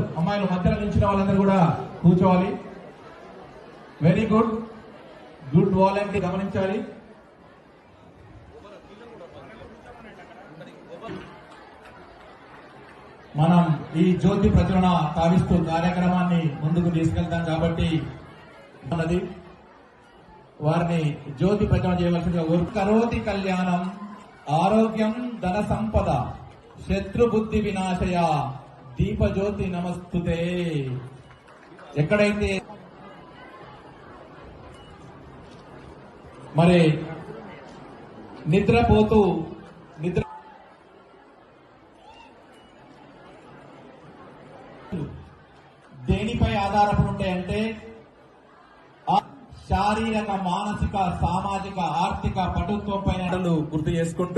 అమ్మాయిలు మధ్యలో నిలిచిన వాళ్ళందరూ కూడా కూర్చోవాలి. వెరీ గుడ్ గుడ్ వాలంటీ గమనించాలి. మనం ఈ జ్యోతి ప్రచురణ తావిస్తూ కార్యక్రమాన్ని ముందుకు తీసుకెళ్తాం కాబట్టి ఉన్నది. వారిని జ్యోతి ప్రచారం చేయవలసిందిగా కోరు- కరోతి కళ్యాణం ఆరోగ్యం ధన సంపద శత్రుబుద్ధి వినాశయ. దీపజ్యోతి నమస్తుతే. ఎక్కడైతే మరి నిద్రపోతూ నిద్ర దేనిపై ఆధారపడి ఉంటాయంటే శారీరక మానసిక సామాజిక ఆర్థిక పటుత్వం పైన గుర్తు చేసుకుంటూ